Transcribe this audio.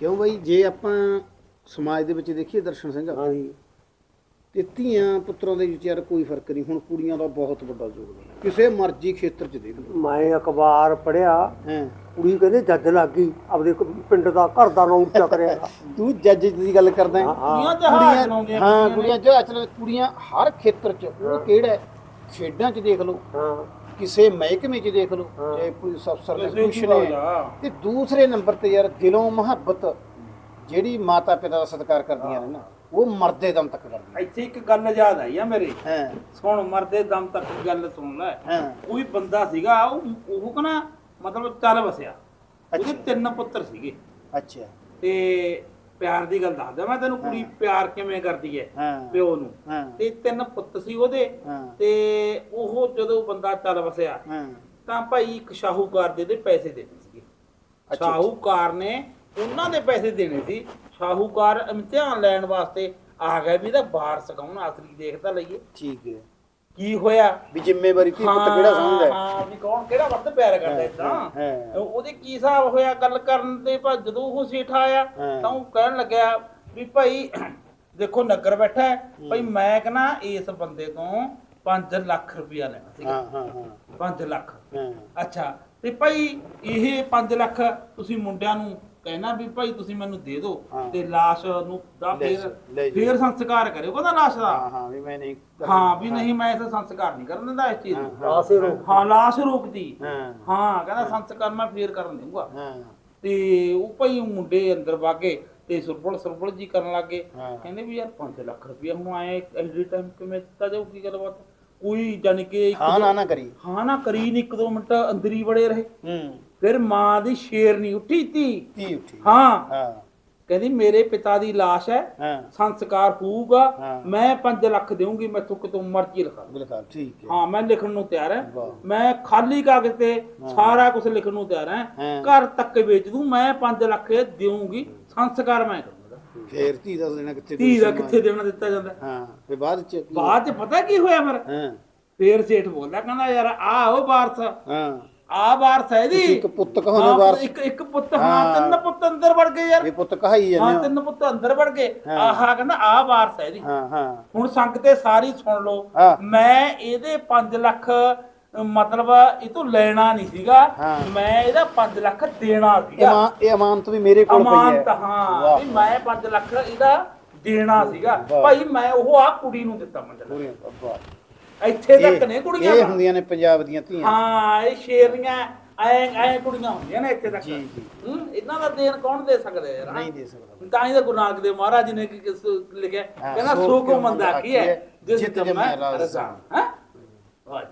ਕਿਉਂ ਬਈ? ਜੇ ਆਪਾਂ ਸਮਾਜ ਦੇ ਵਿੱਚ ਦੇਖੀਏ ਦਰਸ਼ਨ ਸਿੰਘ ਹਾਂਜੀ। ਤੇ ਧੀਆਂ ਪੁੱਤਰਾਂ ਦੇ ਵਿੱਚ ਯਾਰ ਕੋਈ ਫ਼ਰਕ ਨਹੀਂ ਹੁਣ ਕੁੜੀਆਂ ਦਾ ਬਹੁਤ ਵੱਡਾ ਯੋਗਦਾਨ ਹੈ ਕਿਸੇ ਮਰਜ਼ੀ ਖੇਤਰ 'ਚ ਦੇਖ ਲਓ। ਮੈਂ ਅਖਬਾਰ ਪੜਿਆ ਹਾਂ। ਕੁੜੀ ਕਹਿੰਦੇ ਜੱਜ ਲੱਗ ਗਈ ਆਪਦੇ ਕ- ਪਿੰਡ ਦਾ ਘਰ ਦਾ ਨਾਮ ਉੱਚਾ ਕਰਿਆ। ਤੂੰ ਜੱਜ ਦੀ ਗੱਲ ਕਰਦਾ ਹੈ। ਹਾਂ, ਕੁੜੀਆਂ ਜਹਾਜ਼ ਚਲਾਉਂਦੀਆਂ ਹਾਂ ਕੁੜੀਆਂ ਜੋ ਅਸਲ ਕੁੜੀਆਂ ਹਰ ਖੇਤਰ 'ਚ ਉਹ ਕਿਹੜਾ? ਖੇਡਾਂ 'ਚ ਦੇਖ ਲਓ। ਹਾਂ। ਕਿਸੇ ਮਹਿਕਮੇ 'ਚ ਦੇਖ ਲਓ ਹਾਂ। ਚਾਹੇ ਪੁਲਿਸ ਅਫਸਰ ਨੇ ਕੁਛ ਨੇ। ਤੇ ਦੂਸਰੇ ਨੰਬਰ ਤੇ ਯਾਰ ਦਿਲੋਂ ਮੁਹੱਬਤ ਜਿਹੜੀ ਮਾਤਾ ਪਿਤਾ ਦਾ ਸਤਿਕਾਰ ਕਰਦੀਆਂ ਨੇ ਨਾ ਉਹ ਮਰਦੇ ਦਮ ਤੱਕ ਕਰਦੀਆਂ ਇੱਥੇ ਇੱਕ ਗੱਲ ਯਾਦ ਆਈ ਆ ਮੇਰੇ। ਹਾਂ। ਸੁਣ ਮਰਦੇ ਦਮ ਤੱਕ ਗੱਲ ਸੁਣ ਲੈ। ਹਾਂ। ਕੋਈ ਬੰਦਾ ਸੀਗਾ ਉਹ ਉਹ ਕਹਣਾ ਮਤਲਬ ਚੱਲ ਵਸਿਆ। ਉਹਦੇ ਅੱਛਾ। ਤਿੰਨ ਪੁੱਤਰ ਸੀਗੇ। ਅੱਛਾ। ਤੇ ਪਿਆਰ ਦੀ ਗੱਲ ਦੱਸਦਾ ਮੈਂ ਤੈਨੂੰ ਕੁੜੀ ਪਿਆਰ ਕਿਵੇਂ ਕਰਦੀ ਹੈ। ਪਿਓ ਨੂੰ। ਤੇ ਤਿੰਨ ਪੁੱਤ ਸੀ ਉਹਦੇ। ਤੇ ਉਹ ਜਦੋਂ ਬੰਦਾ ਚੱਲ ਵਸਿਆ ਤਾਂ ਭਾਈ ਇੱਕ ਸ਼ਾਹੂਕਾਰ ਦੇ ਦੇ ਪੈਸੇ ਦੇਣੇ ਸੀਗੇ। ਸ਼ਾਹੂਕਾਰ ਨੇ ਉਹਨਾਂ ਦੇ ਪੈਸੇ ਦੇਣੇ ਸੀ। ਸ਼ਾਹੂਕਾਰ ਇਮਤਿਹਾਨ ਲੈਣ ਵਾਸਤੇ ਆ ਗਿਆ ਵੀ ਇਹਦਾ ਵਾਰਸ ਕੌਣ ਆਖਰੀ ਦੇਖਦਾ ਲਈਏ। ਠੀਕ ਹੈ ਕੀ ਹੋਇਆ? ਵੀ ਜ਼ਿੰਮੇਵਾਰੀ ਧੀ ਪੁੱਤ ਕਿਹੜਾ ਸਮਝਦਾ ਹੈ? ਹਾਂ ਵੀ ਕੌਣ ਕਿਹੜਾ ਵੱਧ ਪਿਆਰ ਕਰਦਾ ਇਦਾਂ ਹਾਂ। ਉਹਦੇ ਕੀ ਹਿਸਾਬ ਹੋਇਆ? ਗੱਲ ਕਰਨ ਦੇ ਪਰ ਜਦੋਂ ਉਹ ਸੇਠ ਆਇਆ ਹਾਂ। ਤਾਂ ਉਹ ਕਹਿਣ ਲੱਗਿਆ ਵੀ ਭਾਈ ਦੇਖੋ ਨਗਰ ਬੈਠਾ ਹੈ ਭਾਈ ਮੈਂ ਕਹਣਾ ਇਸ ਬੰਦੇ ਤੋਂ 5 ਲੱਖ ਰੁਪਇਆ ਲੈਣਾ ਸੀਗਾ। ਹਾਂ ਹਾਂ ਹਾਂ। 5 ਲੱਖ। ਹਾਂ। ਅੱਛਾ ਤੇ ਭਾਈ ਇਹ 5 ਲੱਖ ਤੁਸੀਂ ਮੁੰਡਿਆਂ ਨੂੰ ਕਹਿਣਾ ਵੀ ਭਾਈ ਤੁਸੀਂ ਮੈਨੂੰ ਦੇ ਦਿਓ। ਤੇ ਲਾਸ਼ ਨੂੰ ਦਾ ਫੇਰ ਲੈ। ਫੇਰ ਸੰਸਕਾਰ ਕਰਿਓ ਕਹਿੰਦਾ ਲਾਸ਼ ਦਾ। ਹਾਂ ਹਾਂ ਵੀ ਮੈਂ ਨਹੀਂ ਹਾਂ ਵੀ ਨਹੀਂ ਮੈਂ ਇਸ ਸੰਸਕਾਰ ਨਹੀਂ ਕਰਨ ਦਿੰਦਾ ਇਸ ਚੀਜ਼ ਨੂੰ। ਆਸੇ ਰੋ ਹਾਂ ਲਾਸ਼ ਰੋਕਦੀ। ਹਾਂ। ਹਾਂ ਕਹਿੰਦਾ ਸੰਸਕਾਰ ਮੈਂ ਫੇਰ ਕਰਨ ਦੇਊਗਾ। ਤੇ ਉਹ ਭਾਈ ਮੁੰਡੇ ਅੰਦਰ ਵਾਗੇ ਤੇ ਸੁਰਬਲ ਸੁਰਬਲ ਜੀ ਕਰਨ ਲੱਗੇ। ਹਾਂ। ਕਹਿੰਦੇ ਵੀ ਯਾਰ 5 ਲੱਖ ਰੁਪਇਆ ਹੁਣ ਆਏ ਐਡੀ ਟਾਈਮ ਕਿਵੇਂ ਦਿੱਤਾ ਜਾਊ ਕੀ ਗੱਲਬਾਤ ਕੋਈ ਜਾਣੀ ਕਿ ਇੱਕ ਹਾਂ ਨਾ ਨਾ ਕਰੀ। ਹਾਂ ਨਾ ਕਰੀ ਨਹੀਂ ਇੱਕ ਦੋ ਮਿੰਟ ਅੰਦਰ ਹੀ ਬੜੇ ਰਹੇ। ਹੂੰ। ਫਿਰ ਮਾਂ ਦੀ ਸ਼ੇਰ ਨਹੀਂ ਉੱਠੀ ਤੀ ਧੀ ਉੱਠੀ। ਹਾਂ। ਹਾਂ। ਕਹਿੰਦੀ ਮੇਰੇ ਪਿਤਾ ਦੀ ਲਾਸ਼ ਹੈ। ਹਾਂ। ਸੰਸਕਾਰ ਹੋਊਗਾ। ਹਾਂ। ਮੈਂ 5 ਲੱਖ ਦੇਵਾਂਗੀ ਮੈਥੋਂ ਕਿਤੋਂ ਮਰਜ਼ੀ ਲਿਖਾ। ਲਓ। ਬਿਲਕੁਲ ਠੀਕ ਹੈ। ਹਾਂ ਮੈਂ ਲਿਖਣ ਨੂੰ ਤਿਆਰ ਹਾਂ। ਵਾਹ। ਮੈਂ ਖਾਲੀ ਕਾਗਜ਼ ਤੇ ਸਾਰਾ ਕੁਝ ਲਿਖਣ ਨੂੰ ਤਿਆਰ ਹਾਂ। ਹਾਂ। ਘਰ ਤੱਕ ਵੇਚ ਦੂੰ। ਮੈਂ 5 ਲੱਖ ਦੇਵਾਂਗੀ ਸੰਸਕਾਰ ਮੈਂ ਕਰੂੰਗਾ। ਫੇਰ ਧੀ ਦਾ ਦੇਣਾ ਕਿੱਥੇ ਧੀ ਦਾ ਕਿੱਥੇ ਦੇਣਾ ਦਿੱਤਾ ਜਾਂਦਾ? ਹਾਂ ਫੇ ਬਾਅਦ ਚ ਕੀ? ਬਾਅਦ ਚ ਪਤਾ ਕੀ ਹੋਇਆ ਫਿਰ? ਹਾਂ। ਫੇਰ ਸੇਠ ਬੋਲਦਾ ਕਹਿੰਦਾ ਯਾਰ ਆ ਉਹ ਵਾਰਸ। ਹਾਂ। ਆ ਵਾਰਸ ਹੈ ਇਹਦੀ ਇੱਕ ਪੁੱਤ ਕਹੋਨੇ ਹਾਂ, ਵਾਰਸ ਇੱਕ ਇੱਕ ਪੁੱਤ ਹਾਂ ਹਾਂ। ਤਿੰਨ ਪੁੱਤ ਅੰਦਰ ਵੜ ਗਏ ਯਾਰ ਇਹ ਪੁੱਤ ਕਹਾਈ ਹਾਂ ਜਾਂਦੇ ਤਿੰਨ ਪੁੱਤ ਅੰਦਰ ਵੜ ਗਏ ਹਾਂ। ਆਹਾ ਕਹਿੰਦਾ ਆ ਵਾਰਸ ਹੈ ਇਹਦੀ ਹਾਂ ਹਾਂ ਹੁਣ ਸੰਗਤੇ ਸਾਰੀ ਸੁਣ ਲਓ ਹਾਂ। ਮੈਂ ਇਹਦੇ 5 ਲੱਖ ਅ, ਮਤਲਬ ਇਹ ਤੋਂ ਲੈਣਾ ਨਹੀਂ ਸੀਗਾ ਹਾਂ। ਮੈਂ ਇਹਦਾ 5 ਲੱਖ ਦੇਣਾ ਸੀਗਾ ਮਾਂ ਇਹ ਅਮਾਨਤ ਵੀ ਮੇਰੇ ਕੋਲ ਪਈ ਹੈ ਅਮਾਨਤ ਹਾਂ ਵਾਹ। ਵੀ ਮੈਂ 5 ਲੱਖ ਇਹਦਾ ਦੇਣਾ ਸੀਗਾ ਵਾਹ। ਭਾਈ ਮੈਂ ਉਹ ਆ ਕੁੜੀ ਨੂੰ ਦਿੱਤਾ 5 ਲੱਖ ਵਾਹ। ਇੱਥੇ ਤੱਕ ਨੇ ਕੁੜੀਆਂ ਇਹ ਤਾਂ। ਹੁੰਦੀਆਂ ਨੇ ਪੰਜਾਬ ਦੀਆਂ ਧੀਆਂ। ਹਾਂ ਇਹ ਸ਼ੇਰੀਆਂ ਐ ਐ ਕੁੜੀਆਂ ਹੁੰਦੀਆਂ ਨੇ ਇੱਥੇ ਤੱਕ। ਜੀ, ਜੀ। ਹੂੰ ਇਹਨਾਂ ਦਾ ਦੇਣ ਕੌਣ ਦੇ ਸਕਦਾ ਯਾਰ? ਨਹੀਂ ਦੇ ਸਕਦਾ। ਤਾਂ ਹੀ ਤਾਂ ਗੁਰੂ ਨਾਨਕ ਦੇਵ ਮਹਾਰਾਜ ਜੀ ਨੇ ਕੀ ਕਿਸ ਲਿਖਿਆ? ਕਹਿੰਦਾ ਸੋ ਕੋ ਮੰਦਾ ਕੀ ਹੈ? ਜਿਸ ਜਮੈ ਜਮੈ ਰਜ਼ਾ। ਹੈ? ਵਾਹ